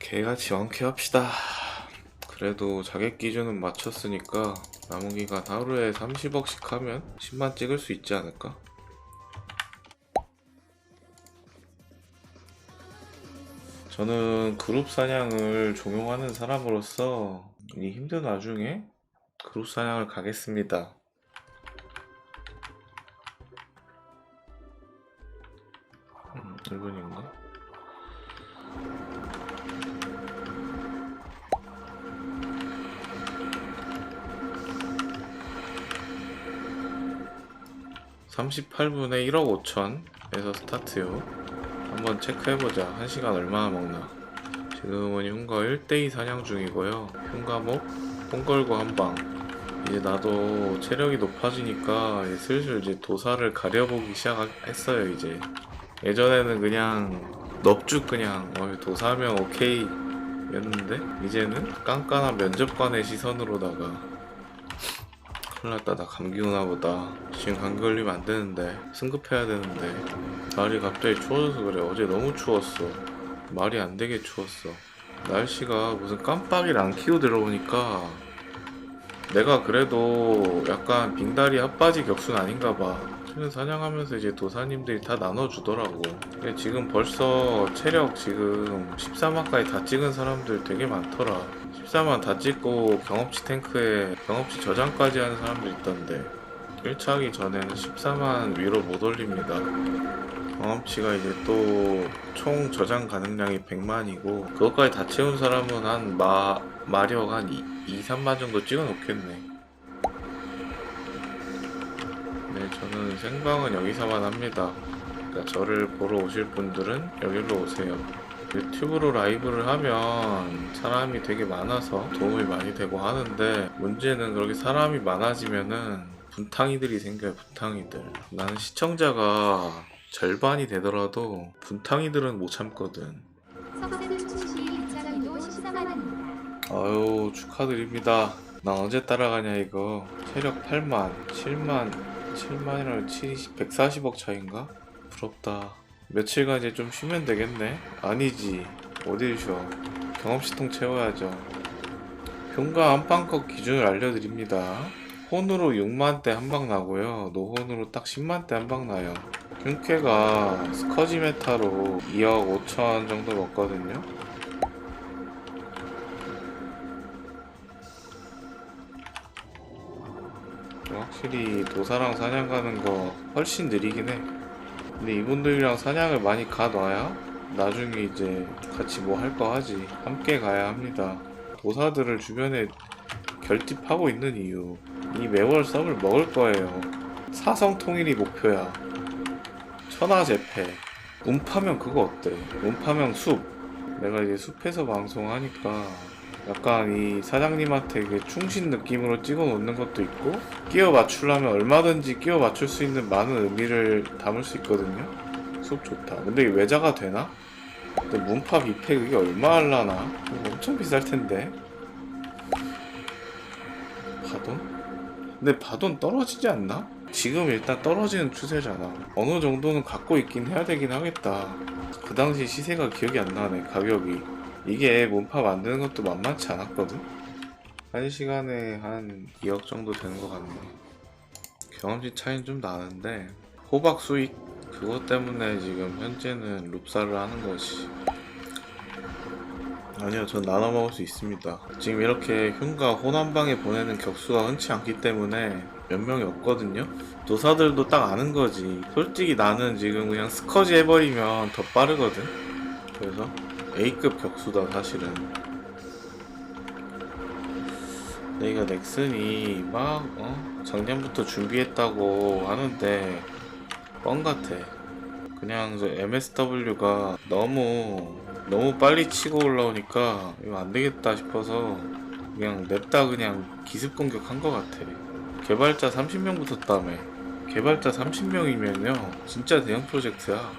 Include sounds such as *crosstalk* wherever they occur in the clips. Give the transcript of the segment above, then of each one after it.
개같이 완쾌합시다. 그래도 자객 기준은 맞췄으니까 남은 기간 하루에 30억씩 하면 10만 찍을 수 있지 않을까? 저는 그룹 사냥을 종용하는 사람으로서 이 힘든 와중에 그룹 사냥을 가겠습니다. (38분에 1억 5천에서 스타트요) 한번 체크해보자. 1시간 얼마나 먹나. 지금은 흉가 1대2 사냥 중이고요. 흉가목, 뽕 걸고 한 방. 이제 나도 체력이 높아지니까 슬슬 이제 도사를 가려보기 시작했어요, 이제. 예전에는 그냥 넙죽 그냥 어, 도사면 오케이 였는데 이제는 깐깐한 면접관의 시선으로다가 큰일 났다. 나 감기 오나 보다. 지금 감기 걸리면 안 되는데 승급해야 되는데. 날이 갑자기 추워져서 그래. 어제 너무 추웠어. 말이 안 되게 추웠어. 날씨가 무슨 깜빡이를 안 켜고 들어오니까 내가 그래도 약간 빙다리 핫바지 격수는 아닌가 봐. 저는 사냥하면서 이제 도사님들이 다 나눠주더라고. 지금 벌써 체력 지금 14만까지 다 찍은 사람들 되게 많더라 14만 다 찍고 경험치 탱크에 경험치 저장까지 하는 사람들 있던데 1차 하기 전에는 14만 위로 못 올립니다. 경험치가 이제 또 총 저장 가능량이 100만이고 그것까지 다 채운 사람은 한 마, 마력 한 2, 2 3만 정도 찍어 놓겠네. 네 저는 생방은 여기서만 합니다. 그러니까 저를 보러 오실 분들은 여기로 오세요 유튜브로 라이브를 하면 사람이 되게 많아서 도움이 많이 되고 하는데 문제는 그렇게 사람이 많아지면은 분탕이들이 생겨요 분탕이들. 나는 시청자가 절반이 되더라도 분탕이들은 못 참거든. 석세는 춘시 2차전도 14만원입니다. 아유 축하드립니다. 나 언제 따라가냐 이거? 체력 8만 7만 7만이랑 70, 140억 차인가? 부럽다 며칠간 이제 좀 쉬면 되겠네. 아니지. 어딜 쉬어. 경험치통 채워야죠. 평가 한방컷 기준을 알려드립니다. 혼으로 6만대 한 방 나고요. 노혼으로 딱 10만대 한 방 나요. 흉쾌가 스커지 메타로 2억 5천 정도 먹거든요. 확실히 도사랑 사냥 가는 거 훨씬 느리긴 해. 근데 이분들이랑 사냥을 많이 가놔야 나중에 이제 같이 뭐 할 거 하지. 함께 가야 합니다. 도사들을 주변에 결집하고 있는 이유. 이 매월 썸을 먹을 거예요. 사성 통일이 목표야. 천하제패. 운파명 그거 어때? 운파명 숲. 내가 이제 숲에서 방송하니까 약간 이 사장님한테 그 충신 느낌으로 찍어 놓는 것도 있고 끼워 맞추려면 얼마든지 끼워 맞출 수 있는 많은 의미를 담을 수 있거든요. 수업 좋다. 근데 이게 외자가 되나? 근데 문파 뷔페 그게 얼마 할라나? 엄청 비쌀 텐데. 바돈? 근데 바돈 떨어지지 않나? 지금 일단 떨어지는 추세잖아. 어느 정도는 갖고 있긴 해야 되긴 하겠다. 그 당시 시세가 기억이 안 나네, 가격이. 이게 문파 만드는 것도 만만치 않았거든? 한 시간에 한 2억 정도 되는 것 같네. 경험치 차이는 좀 나는데, 호박 수익, 그것 때문에 지금 현재는 룹사를 하는 것이. 아니요, 전 나눠 먹을 수 있습니다. 지금 이렇게 흉가 호남방에 보내는 격수가 흔치 않기 때문에 몇 명이 없거든요? 도사들도 딱 아는 거지. 솔직히 나는 지금 그냥 스커지 해버리면 더 빠르거든? 그래서 A급 격수다 사실은. 내가 넥슨이 막 어? 작년부터 준비했다고 하는데 뻥 같아. 그냥 저 MSW가 너무 너무 빨리 치고 올라오니까 이거 안 되겠다 싶어서 그냥 냅다 그냥 기습 공격한 것 같아. 개발자 30명 붙었다며. 개발자 30명이면요 진짜 대형 프로젝트야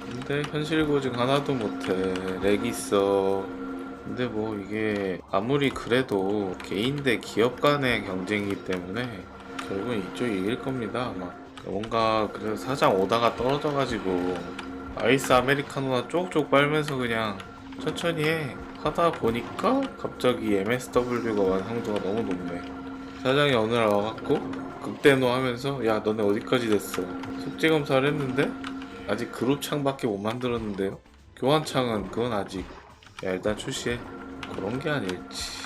근데 현실 고증 하나도 못해 렉 있어 근데 뭐 이게 아무리 그래도 개인 대 기업 간의 경쟁이기 때문에 결국은 이쪽이 이길 겁니다 아마 뭔가 그래서 사장 오다가 떨어져가지고 아이스 아메리카노나 쪽쪽 빨면서 그냥 천천히 해 하다 보니까 갑자기 MSW가 완성도가 너무 높네. 사장이 어느 날 와갖고 극대노 하면서 야 너네 어디까지 됐어? 숙제 검사를 했는데 아직 그룹 창밖에 못 만들었는데요. 교환 창은 그건 아직 야 일단 출시해. 그런 게 아닐지.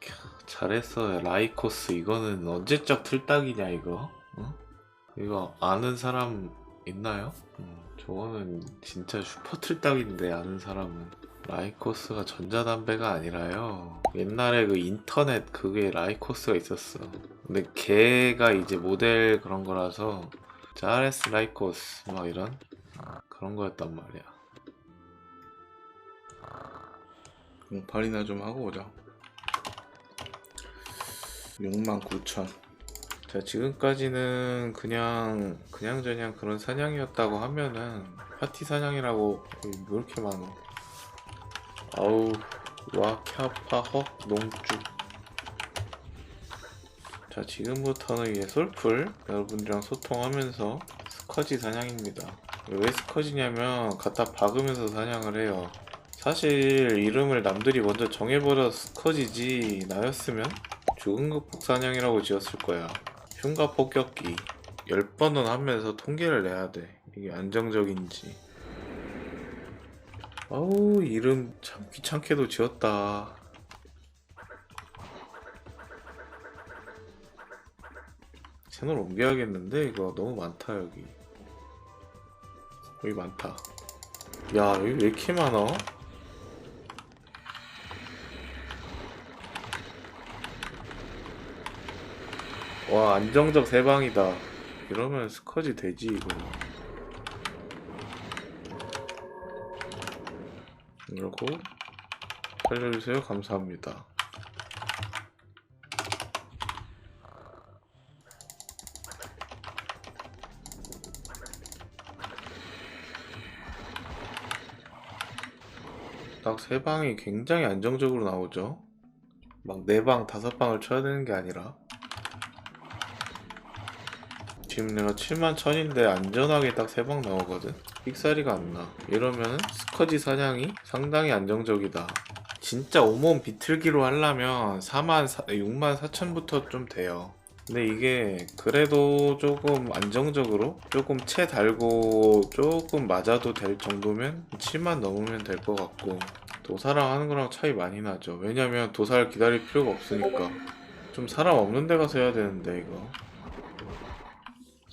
캬, 잘했어 라이코스 이거는 언제적 틀딱이냐 이거 어? 이거 아는 사람 있나요? 음, 저거는 진짜 슈퍼 틀딱인데 아는 사람은 라이코스가 전자담배가 아니라요. 옛날에 그 인터넷 그게 라이코스가 있었어. 근데 걔가 이제 모델 그런 거라서 자레스 라이코스 막 이런 그런 거였단 말이야. 08이나 좀 하고 오자. 69,000 자 지금까지는 그냥 그냥 저냥 그런 사냥이었다고 하면은 파티 사냥이라고 여기 뭐 이렇게 많어 아우 와 캬파 헉 농축. 자 지금부터는 이제 솔풀 여러분들이랑 소통하면서 스커지 사냥입니다. 왜 스커지냐면 갖다 박으면서 사냥을 해요. 사실 이름을 남들이 먼저 정해버려 스커지지 나였으면 죽은 극복 사냥이라고 지었을 거야. 흉가 폭격기. 10번은 하면서 통계를 내야 돼. 이게 안정적인지 아우 이름 참 귀찮게도 지었다. 채널 옮겨야겠는데? 이거 너무 많다 여기. 여기 많다. 야 여기 왜 이렇게 많아? 와 안정적 세방이다. 이러면 스커지 되지 이거 이러고 살려주세요. 감사합니다. 딱 세 방이 굉장히 안정적으로 나오죠. 막 네 방 다섯 방을 쳐야 되는 게 아니라 지금 내가 7만 1000인데 안전하게 딱세방 나오거든? 삑사리가 안나. 이러면 스커지 사냥이 상당히 안정적이다. 진짜 오몬 비틀기로 하려면 4만 4, 6만 4천부터 좀 돼요. 근데 이게 그래도 조금 안정적으로 조금 채 달고 조금 맞아도 될 정도면 7만 넘으면 될 것 같고 도사랑 하는 거랑 차이 많이 나죠. 왜냐면 도사를 기다릴 필요가 없으니까. 좀 사람 없는 데 가서 해야 되는데 이거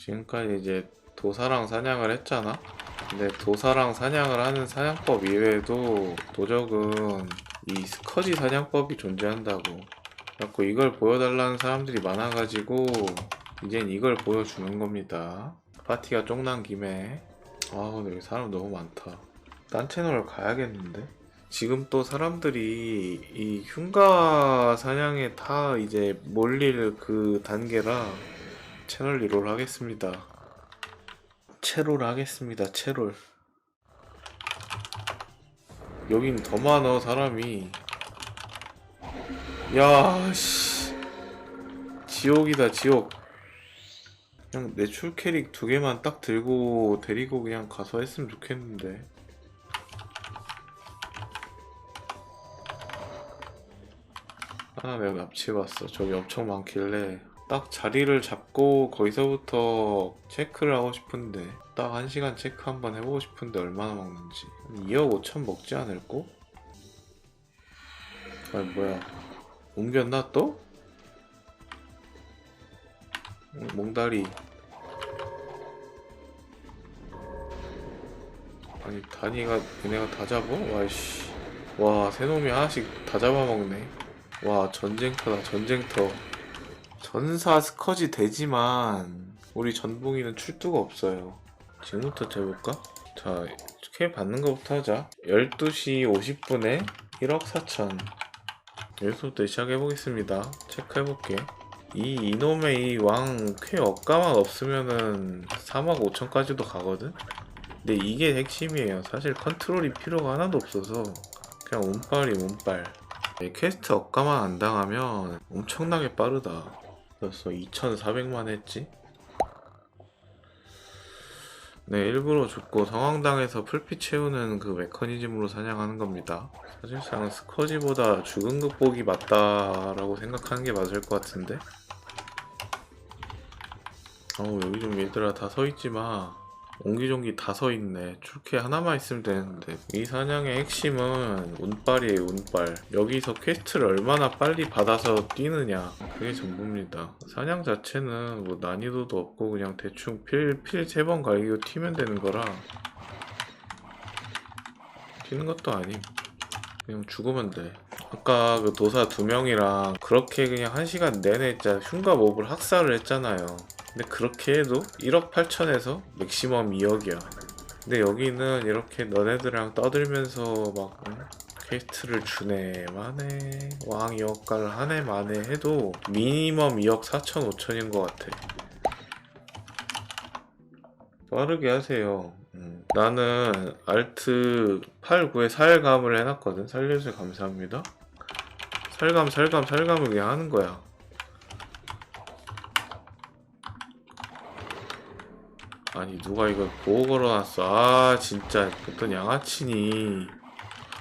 지금까지 이제 도사랑 사냥을 했잖아. 근데 도사랑 사냥을 하는 사냥법 이외에도 도적은 이 스커지 사냥법이 존재한다고. 자꾸 이걸 보여달라는 사람들이 많아가지고 이젠 이걸 보여주는 겁니다. 파티가 쪽난 김에 아 근데 여기 사람 너무 많다. 딴 채널 가야겠는데? 지금 또 사람들이 이 흉가 사냥에 다 이제 몰릴 그 단계라 채널 리롤 하겠습니다. 채롤 하겠습니다. 채롤. 여긴 더 많아 사람이. 야 씨. 지옥이다 지옥. 그냥 내출 캐릭 두 개만 딱 들고 데리고 그냥 가서 했으면 좋겠는데. 하나 내가 납치해봤어. 저기 엄청 많길래 딱 자리를 잡고 거기서부터 체크를 하고 싶은데 딱한 시간 체크 한번 해보고 싶은데 얼마나 먹는지 2억 5천 먹지 않을꼬? 아니 뭐야 옮겼나 또? 응, 몽다리 아니 단이가 얘네가 다 잡어? 와이씨 와 새놈이 하나씩 다 잡아먹네 와 전쟁터다 전쟁터 전사 스커지 되지만 우리 전봉이는 출두가 없어요. 지금부터 재볼까? 자, K 받는 것부터 하자. 12시 50분에 1억 4천. 여기서부터 시작해보겠습니다. 체크해볼게. 이 이놈의 이 왕쾌 억가만 없으면은 3억 5천까지도 가거든? 근데 이게 핵심이에요. 사실 컨트롤이 필요가 하나도 없어서 그냥 운빨이 운빨. 이 퀘스트 억가만 안 당하면 엄청나게 빠르다. 벌써 2,400만 했지? 네, 일부러 죽고 성황당에서 풀피 채우는 그 메커니즘으로 사냥하는 겁니다. 사실상 스커지보다 죽은 극복이 맞다라고 생각하는 게 맞을 것 같은데. 어우 여기 좀 얘들아 다 서 있지 마. 옹기종기 다 서 있네. 출캐 하나만 있으면 되는데. 이 사냥의 핵심은 운빨이에요, 운빨. 여기서 퀘스트를 얼마나 빨리 받아서 뛰느냐. 그게 전부입니다. 사냥 자체는 뭐 난이도도 없고 그냥 대충 필, 필 세 번 갈기고 튀면 되는 거라. 튀는 것도 아님. 그냥 죽으면 돼. 아까 그 도사 두 명이랑 그렇게 그냥 한 시간 내내 진짜 흉가 몹을 학살을 했잖아요. 근데 그렇게 해도 1억 8천에서 맥시멈 2억이야. 근데 여기는 이렇게 너네들이랑 떠들면서 막 응? 퀘스트를 주네 마네 왕 2억갈 하네 마네 해도 미니멈 2억 4천 5천인 것 같아. 빠르게 하세요. 음, 나는 알트 8, 9에 살감을 해놨거든. 살려주셔서 감사합니다. 살감, 살감, 살감을 그냥 하는 거야. 아니 누가 이걸 보고 걸어놨어? 아 진짜. 어떤 양아치니.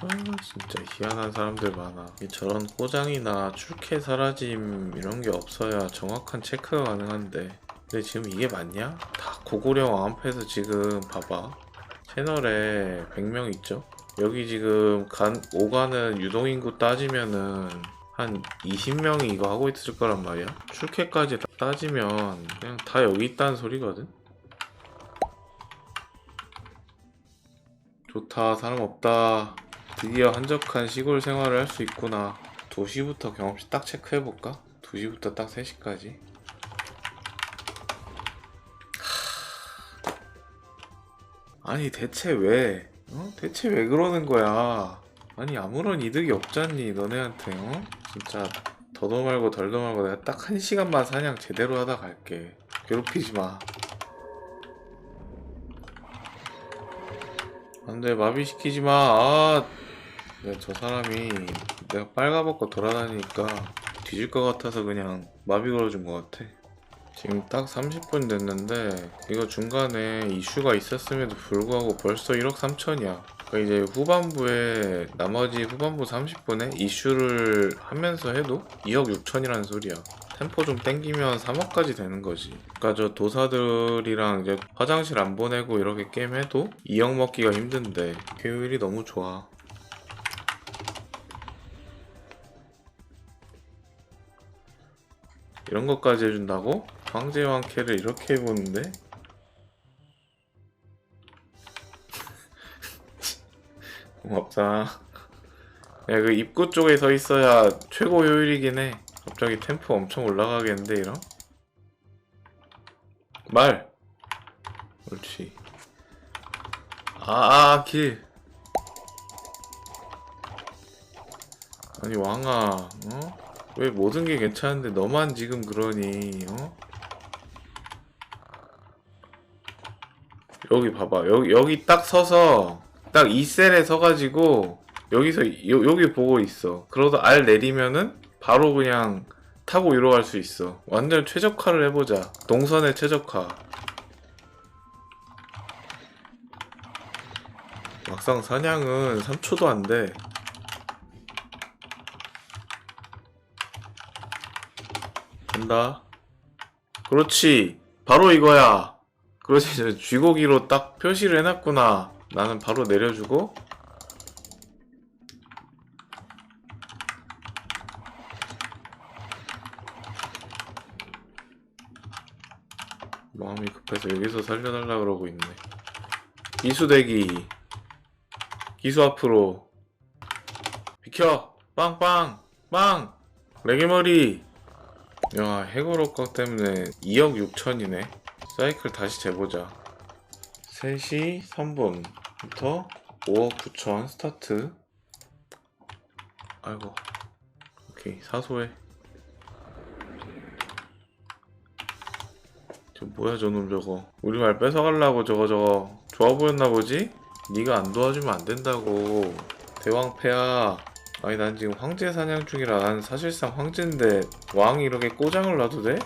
아 진짜 희한한 사람들 많아. 이 저런 포장이나 출캐 사라짐 이런 게 없어야 정확한 체크가 가능한데. 근데 지금 이게 맞냐? 다 고고령 암패에서 지금 봐봐. 채널에 100명 있죠? 여기 지금 간, 오가는 유동인구 따지면은 한 20명이 이거 하고 있을 거란 말이야? 출캐까지 다 따지면 그냥 다 여기 있다는 소리거든 좋다 사람 없다. 드디어 한적한 시골 생활을 할 수 있구나. 2시부터 경험치 딱 체크해볼까? 2시부터 딱 3시까지. 아니 대체 왜? 어? 대체 왜 그러는 거야? 아니 아무런 이득이 없잖니 너네한테 어? 진짜 더도 말고 덜도 말고 내가 딱 한 시간만 사냥 제대로 하다 갈게. 괴롭히지 마 안돼 마비시키지 마. 아, 내가 저 사람이 내가 빨가벗고 돌아다니니까 뒤질 것 같아서 그냥 마비 걸어준 것 같아. 지금 딱 30분 됐는데 이거 중간에 이슈가 있었음에도 불구하고 벌써 1억 3천이야. 그러니까 이제 후반부에 나머지 후반부 30분에 이슈를 하면서 해도 2억 6천이라는 소리야. 템포 좀 땡기면 3억까지 되는 거지. 그러니까 저 도사들이랑 이제 화장실 안 보내고 이렇게 게임해도 2억 먹기가 힘든데 효율이 너무 좋아. 이런 것까지 해준다고? 황제왕 캐를 이렇게 해보는데? *laughs* 고맙다. 야, 그 입구 쪽에 서 있어야 최고 효율이긴 해. 갑자기 템포 엄청 올라가겠는데, 이런? 말! 옳지. 아, 아, 길. 아니, 왕아, 어? 왜 모든 게 괜찮은데 너만 지금 그러니, 어? 여기 봐봐. 여기, 여기 딱 서서, 딱 이 셀에 서가지고, 여기서, 요, 여기 보고 있어. 그러다 알 내리면은, 바로 그냥 타고 위로 갈 수 있어. 완전 최적화를 해보자. 동선의 최적화. 막상 사냥은 3초도 안 돼. 간다. 그렇지. 바로 이거야. 그렇지. 저 쥐고기로 딱 표시를 해놨구나. 나는 바로 내려주고. 급해서 여기서 살려달라 그러고 있네. 기수대기. 기수 앞으로. 비켜! 빵빵! 빵! 레게머리! 야, 해고로각 때문에 2억 6천이네. 사이클 다시 재보자. 3시 3분부터 5억 9천 스타트. 아이고. 오케이, 사소해. 저 뭐야 저놈 저거. 우리 말 뺏어가려고 저거 저거. 좋아 보였나 보지? 네가 안 도와주면 안 된다고. 대왕패야. 아니 난 지금 황제 사냥 중이라 난 사실상 황제인데 왕이 이렇게 꼬장을 놔도 돼?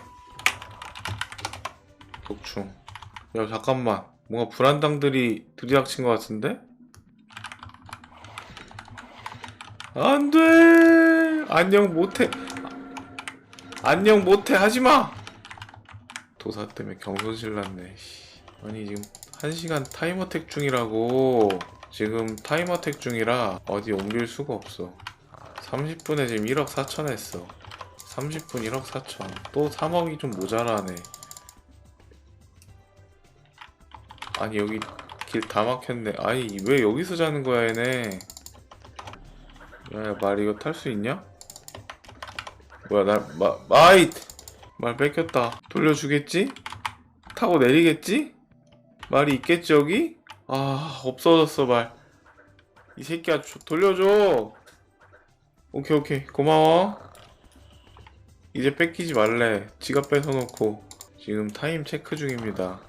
독충 야 잠깐만 뭔가 불안당들이 들이닥친 것 같은데? 안 돼! 안녕 못해! 안녕 못해! 하지마! 도사 때문에 경손실 났네. 씨. 아니, 지금 1시간 타임어택 중이라고. 지금 타임어택 중이라 어디 옮길 수가 없어. 30분에 지금 1억 4천 했어. 30분 1억 4천. 또 3억이 좀 모자라네. 아니 여기 길 다 막혔네. 아니 왜 여기서 자는 거야 얘네. 야야 말 이거 탈 수 있냐? 뭐야 날마 마이 말 뺏겼다. 돌려주겠지? 타고 내리겠지? 말이 있겠지 여기? 아 없어졌어 말. 이 새끼야 줘- 돌려줘. 오케이 오케이 고마워. 이제 뺏기지 말래. 지갑 뺏어놓고 지금 타임 체크 중입니다.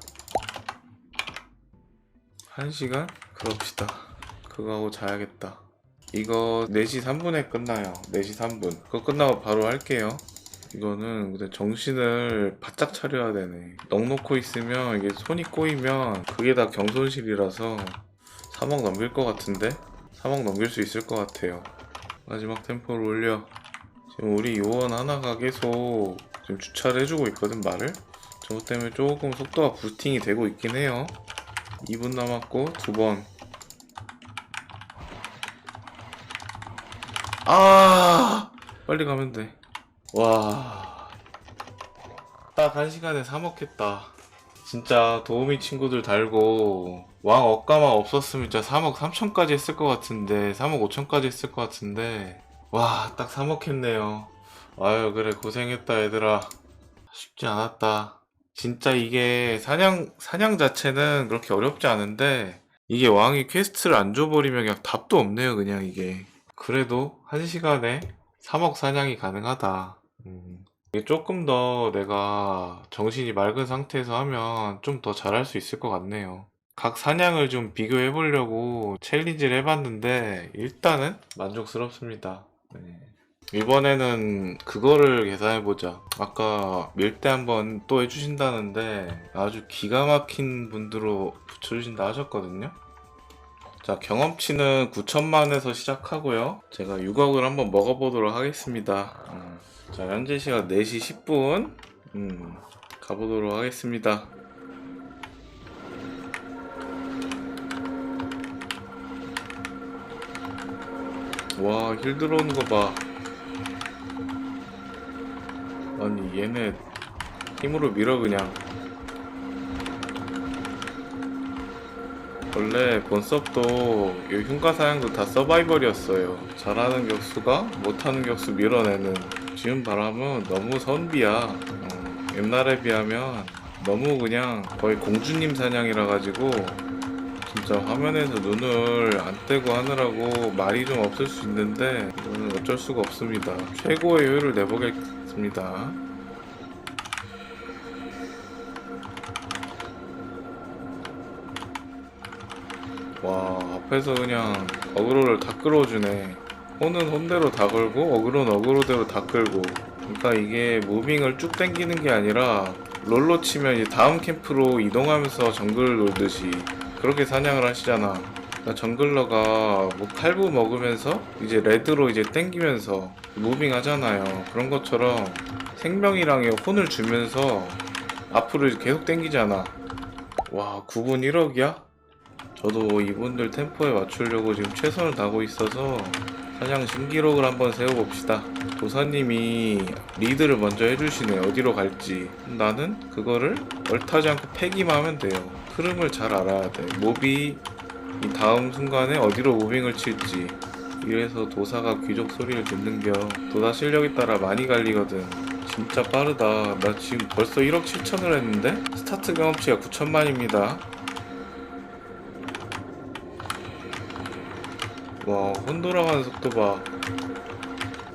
한 시간? 그럽시다. 그거 하고 자야겠다. 이거 4시 3분에 끝나요. 4시 3분. 그거 끝나고 바로 할게요. 이거는 근데 정신을 바짝 차려야 되네. 넋 놓고 있으면 이게 손이 꼬이면 그게 다 경손실이라서 3억 넘길 것 같은데? 3억 넘길 수 있을 것 같아요. 마지막 템포를 올려. 지금 우리 요원 하나가 계속 지금 주차를 해주고 있거든, 말을? 저것 때문에 조금 속도가 부스팅이 되고 있긴 해요. 2분 남았고 두 번. 아 빨리 가면 돼. 와. 딱 한 시간에 3억 했다. 진짜 도우미 친구들 달고 왕 억가만 없었으면 진짜 3억 3천까지 했을 것 같은데 3억 5천까지 했을 것 같은데 와 딱 3억 했네요. 아유 그래 고생했다 얘들아. 쉽지 않았다. 진짜 이게 사냥 사냥 자체는 그렇게 어렵지 않은데 이게 왕이 퀘스트를 안 줘버리면 그냥 답도 없네요 그냥 이게 그래도 한 시간에 3억 사냥이 가능하다 음. 조금 더 내가 정신이 맑은 상태에서 하면 좀 더 잘할 수 있을 것 같네요 각 사냥을 좀 비교해 보려고 챌린지를 해봤는데 일단은 만족스럽습니다 네. 이번에는 그거를 계산해보자. 아까 밀대 한번 또 해주신다는데 아주 기가 막힌 분들로 붙여주신다 하셨거든요. 자, 경험치는 9천만에서 시작하고요. 제가 6억을 한번 먹어보도록 하겠습니다. 음. 자, 현재 시각 4시 10분. 음, 가보도록 하겠습니다. 와, 힐 들어오는 거 봐. 아니 얘네 힘으로 밀어 그냥 원래 본섭도 이 흉가 사양도 다 서바이벌이었어요. 잘하는 격수가 못하는 격수 밀어내는. 지금 바람은 너무 선비야. 어, 옛날에 비하면 너무 그냥 거의 공주님 사냥이라 가지고 진짜 화면에서 눈을 안 떼고 하느라고 말이 좀 없을 수 있는데 이거는 어쩔 수가 없습니다. 최고의 효율을 내보겠습니다 와 앞에서 그냥 어그로를 다 끌어주네. 혼은 혼대로 다 걸고 어그로는 어그로대로 다 끌고. 그러니까 이게 무빙을 쭉 당기는 게 아니라 롤로 치면 이제 다음 캠프로 이동하면서 정글을 놀듯이 그렇게 사냥을 하시잖아. 그러니까 정글러가 뭐 칼부 먹으면서 이제 레드로 이제 땡기면서 무빙 하잖아요. 그런 것처럼 생명이랑 혼을 주면서 앞으로 계속 땡기잖아. 와 9분 1억이야? 저도 이분들 템포에 맞추려고 지금 최선을 다하고 있어서 사냥 신기록을 한번 세워봅시다. 도사님이 리드를 먼저 해주시네. 어디로 갈지. 나는 그거를 얼타지 않고 패기만 하면 돼요. 흐름을 잘 알아야 돼. 몹이 이 다음 순간에 어디로 무빙을 칠지. 이래서 도사가 귀족 소리를 듣는겨. 도사 실력에 따라 많이 갈리거든. 진짜 빠르다. 나 지금 벌써 1억 7천을 했는데? 스타트 경험치가 9천만입니다. 와, 혼 돌아가는 속도 봐.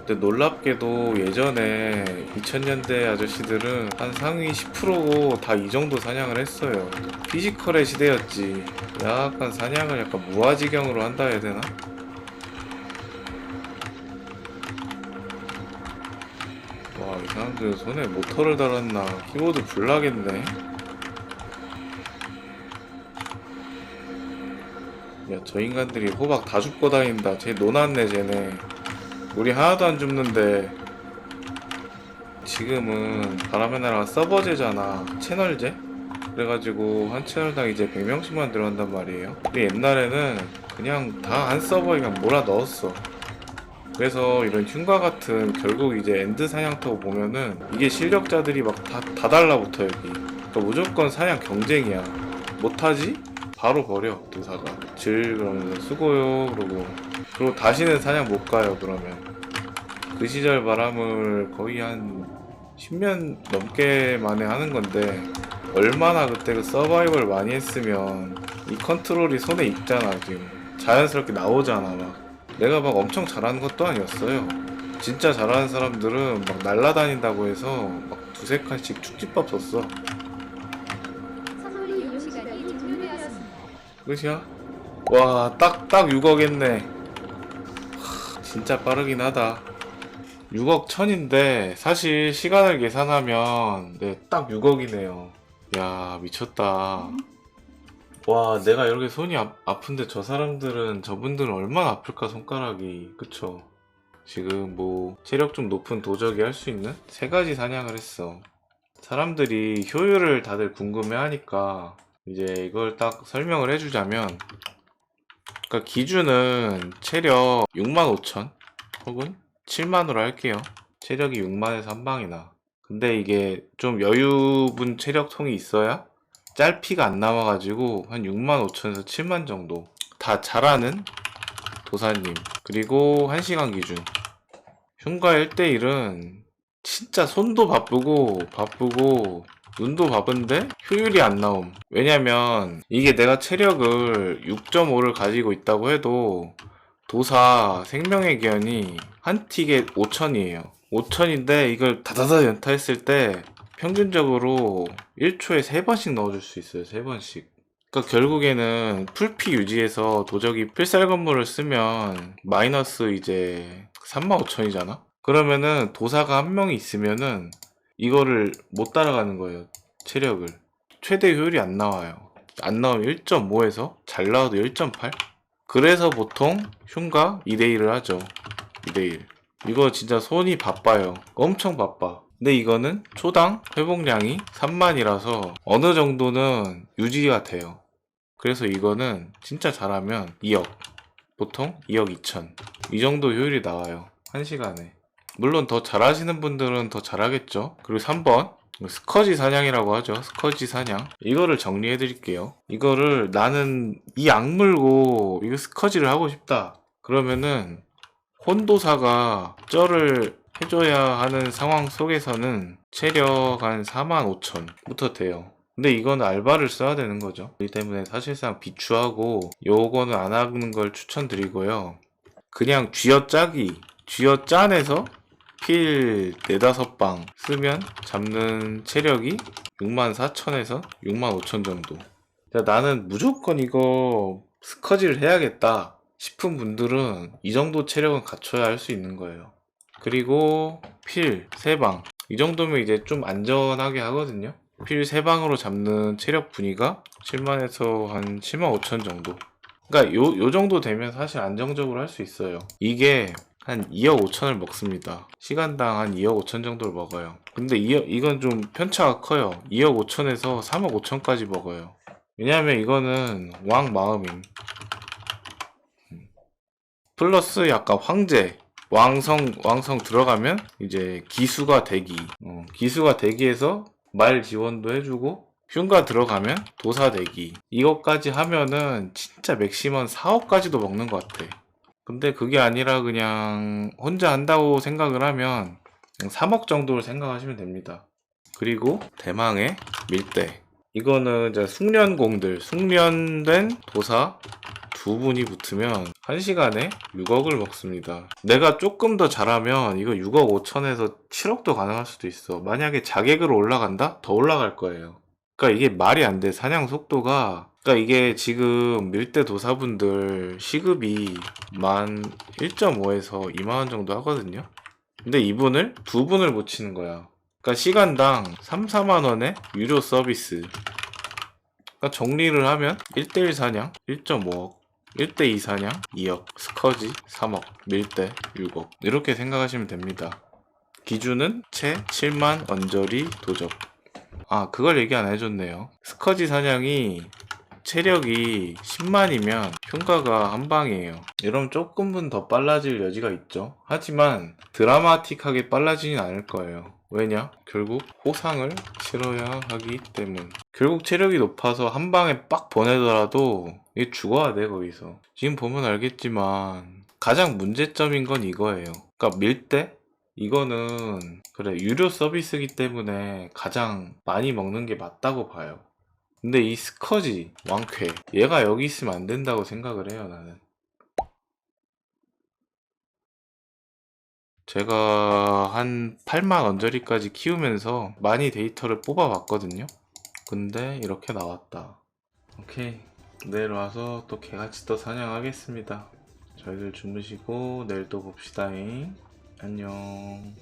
근데 놀랍게도 예전에 2000년대 아저씨들은 한 상위 10%고 다 이 정도 사냥을 했어요. 피지컬의 시대였지. 약간 사냥을 약간 무아지경으로 한다 해야 되나? 와, 이 사람들 손에 모터를 달았나? 키보드 불나겠네. 야 저 인간들이 호박 다 줍고 다닌다. 쟤 노났네 쟤네. 우리 하나도 안 줍는데. 지금은 바람의 나라가 서버제잖아. 채널제? 그래가지고 한 채널당 이제 100명씩만 들어간단 말이에요. 근데 옛날에는 그냥 다한 서버에만 몰아 넣었어. 그래서 이런 흉가 같은 결국 이제 엔드 사냥터고 보면은 이게 실력자들이 막 다 다 달라붙어 여기. 그러니까 무조건 사냥 경쟁이야. 못하지? 바로 버려 도사가 질 그러면서 수고요 그러고. 그리고 다시는 사냥 못 가요 그러면. 그 시절 바람을 거의 한 10년 넘게 만에 하는 건데 얼마나 그때 그 서바이벌 많이 했으면 이 컨트롤이 손에 익잖아 지금. 자연스럽게 나오잖아 막. 내가 막 엄청 잘하는 것도 아니었어요. 진짜 잘하는 사람들은 막 날라다닌다고 해서 막 두세 칸씩 축지법 썼어 끝이야? 와, 딱, 딱 6억 했네. 하, 진짜 빠르긴 하다. 6억 천인데, 사실 시간을 계산하면, 네, 딱 6억이네요. 야, 미쳤다. 와, 내가 이렇게 손이 아, 아픈데 저 사람들은, 저분들은 얼마나 아플까, 손가락이. 그쵸? 지금 뭐, 체력 좀 높은 도적이 할 수 있는 세 가지 사냥을 했어. 사람들이 효율을 다들 궁금해 하니까, 이제 이걸 딱 설명을 해주자면 그러니까 기준은 체력 65,000 혹은 7만으로 할게요. 체력이 6만에서 한 방이나. 근데 이게 좀 여유분 체력통이 있어야 짤피가 안 남아가지고 한 6만 5천에서 7만 정도 다 잘하는 도사님. 그리고 1시간 기준. 흉가 1대1은 진짜 손도 바쁘고 바쁘고 눈도 바쁜데 효율이 안 나옴. 왜냐면 이게 내가 체력을 6.5를 가지고 있다고 해도 도사 생명의 기한이 한 틱에 5천이에요. 5천인데 이걸 다다다 연타했을 때 평균적으로 1초에 3번씩 넣어줄 수 있어요. 3번씩. 그러니까 결국에는 풀피 유지해서 도적이 필살 건물을 쓰면 마이너스 이제 35,000이잖아? 그러면은 도사가 한 명이 있으면은 이거를 못 따라가는 거예요. 체력을. 최대 효율이 안 나와요. 안 나오면 1.5에서 잘 나와도 1.8? 그래서 보통 흉가 2대1을 하죠. 2대1. 이거 진짜 손이 바빠요. 엄청 바빠. 근데 이거는 초당 회복량이 3만이라서 어느 정도는 유지가 돼요. 그래서 이거는 진짜 잘하면 2억. 보통 2억 2천. 이 정도 효율이 나와요. 1시간에. 물론 더 잘하시는 분들은 더 잘하겠죠. 그리고 3번 스커지 사냥이라고 하죠. 스커지 사냥. 이거를 정리해 드릴게요. 이거를 나는 이 악물고 이거 스커지를 하고 싶다. 그러면은 혼도사가 쩔을 해줘야 하는 상황 속에서는 체력 한 45,000부터 돼요. 근데 이건 알바를 써야 되는 거죠. 그렇기 때문에 사실상 비추하고 요거는 안 하는 걸 추천드리고요. 그냥 쥐어짜기, 쥐어짠해서 필 네다섯 방 쓰면 잡는 체력이 64,000에서 65,000 정도. 야, 나는 무조건 이거 스커지를 해야겠다 싶은 분들은 이 정도 체력은 갖춰야 할 수 있는 거예요. 그리고 필 3방. 이 정도면 이제 좀 안전하게 하거든요. 필 3방으로 잡는 체력 분위가 7만에서 한 7만 5천 정도. 그러니까 요, 요 정도 되면 사실 안정적으로 할 수 있어요. 이게 한 2억 5천을 먹습니다. 시간당 한 2억 5천 정도를 먹어요. 근데 이, 이건 좀 편차가 커요. 2억 5천에서 3억 5천까지 먹어요. 왜냐하면 이거는 왕 마음임. 음. 플러스 약간 황제. 왕성, 왕성 들어가면 이제 기수가 대기. 어, 기수가 대기해서 말 지원도 해주고 흉가 들어가면 도사 대기. 이것까지 하면은 진짜 맥시멈 4억까지도 먹는 것 같아. 근데 그게 아니라 그냥 혼자 한다고 생각을 하면 3억 정도를 생각하시면 됩니다. 그리고 대망의 밀대. 이거는 이제 숙련공들, 숙련된 도사 두 분이 붙으면 한 시간에 6억을 먹습니다. 내가 조금 더 잘하면 이거 6억 5천에서 7억도 가능할 수도 있어. 만약에 자객으로 올라간다? 더 올라갈 거예요. 그러니까 이게 말이 안 돼. 사냥 속도가 그러니까 이게 지금 밀대 도사분들 시급이 만 1.5에서 2만 원 정도 하거든요. 근데 이분을 두 분을 못 치는 거야. 그러니까 시간당 3, 4만 원의 유료 서비스. 그러니까 정리를 하면 1대1 사냥 1.5억. 1대2 사냥 2억, 스커지 3억, 밀대 6억 이렇게 생각하시면 됩니다. 기준은 채 7만 언저리 도적. 아 그걸 얘기 안 해줬네요. 스커지 사냥이 체력이 10만이면 흉가가 한 방이에요. 이러면 조금은 더 빨라질 여지가 있죠. 하지만 드라마틱하게 빨라지진 않을 거예요. 왜냐? 결국 호상을 치러야 하기 때문. 결국 체력이 높아서 한 방에 빡 보내더라도 이게 죽어야 돼 거기서. 지금 보면 알겠지만 가장 문제점인 건 이거예요. 그러니까 밀대 이거는 그래 유료 서비스이기 때문에 가장 많이 먹는 게 맞다고 봐요. 근데 이 스커지 왕쾌 얘가 여기 있으면 안 된다고 생각을 해요 나는. 제가 한 8만 언저리까지 키우면서 많이 데이터를 뽑아봤거든요. 근데 이렇게 나왔다. 오케이. 내일 와서 또 개같이 또 사냥하겠습니다. 저희들 주무시고 내일 또 봅시다잉. 안녕.